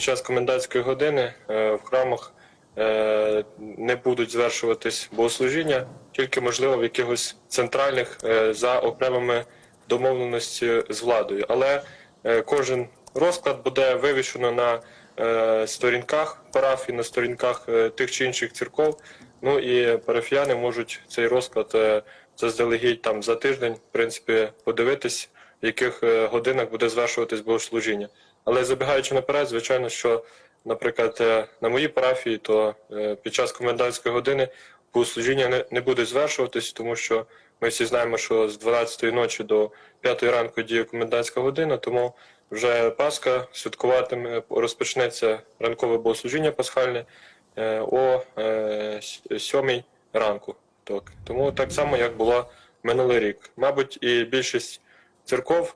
Під час комендантської години е, в храмах е, не будуть звершуватись богослужіння, тільки можливо в якихось центральних е, за окремими домовленості з владою. Але кожен розклад буде вивішено на сторінках парафій, на сторінках тих чи інших церков. Ну і парафіяни можуть цей розклад заздалегідь там за тиждень, в принципі, подивитись, в яких годинах буде звершуватись богослужіння. Але забігаючи наперед, звичайно, що, наприклад, е, на моїй парафії, то е, під час комендантської години богослужіння не, не буде звершуватись, тому що ми всі знаємо, що з 12-ї ночі до 5-ї ранку діє комендантська година, тому вже Пасха святкуватиме, розпочнеться ранкове богослужіння пасхальне е, о 7 ранку. Так. Тому так само, як було минулий рік. Мабуть, і більшість церков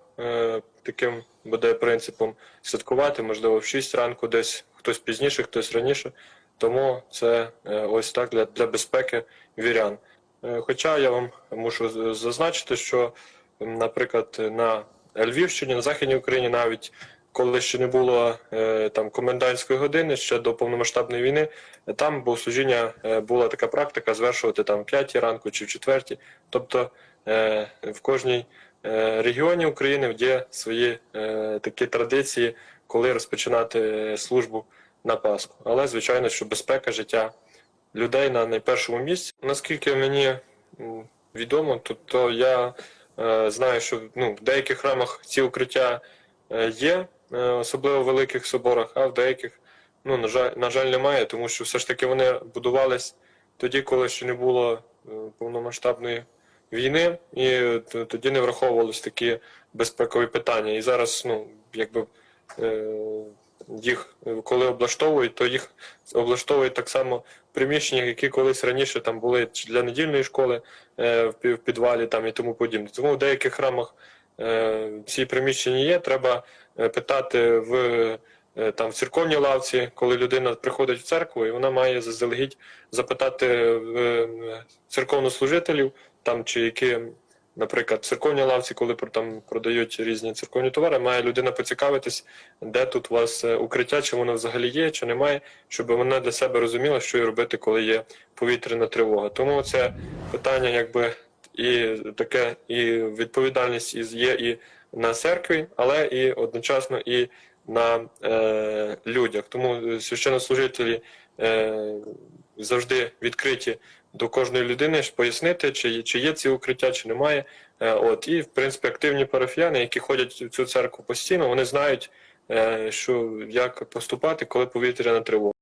таким буде принципом святкувати, можливо, в 6 ранку, десь хтось пізніше, хтось раніше. Тому це е, ось так для, для безпеки вірян. Е, Хоча я вам мушу зазначити, що, наприклад, на Львівщині, на Західній Україні, навіть коли ще не було е, там комендантської години, ще до повномасштабної війни, там богослужіння е, була така практика звершувати там в 5 ранку чи в 4. Тобто в кожній регіоні України є свої е, такі традиції, коли розпочинати е, службу на Пасху. Але звичайно, що безпека життя людей на найпершому місці. Наскільки мені відомо, то, то я е, знаю, що ну, в деяких храмах ці укриття е, є, е, особливо в великих соборах, а в деяких, ну, на жаль, на жаль, немає, тому що все ж таки вони будувались тоді, коли ще не було е, повномасштабної війни, і тоді не враховувалися такі безпекові питання. І зараз, ну, якби. е, Їх коли облаштовують, то їх облаштовують так само в приміщеннях, які колись раніше там були для недільної школи е, в пі- в підвалі там і тому подібне. Тому в деяких храмах е, ці приміщення є. Треба питати в там в церковній лавці, коли людина приходить в церкву, і вона має заздалегідь запитати церковнослужителів, там чи які. Наприклад, в церковній лавці, коли там продають різні церковні товари, має людина поцікавитись, де тут у вас е, укриття, чи воно взагалі є, чи немає, щоб вона для себе розуміла, що їй робити, коли є повітряна тривога. Тому це питання, якби і таке, і відповідальність із- є і на церкві, але і одночасно і на е, людях. Тому е, священнослужителі е, завжди відкриті до кожної людини пояснити, чи, чи є ці укриття, чи немає. Е, От і в принципі активні парафіяни, які ходять в цю церкву постійно, вони знають, е, що як поступати, коли повітряна тривога.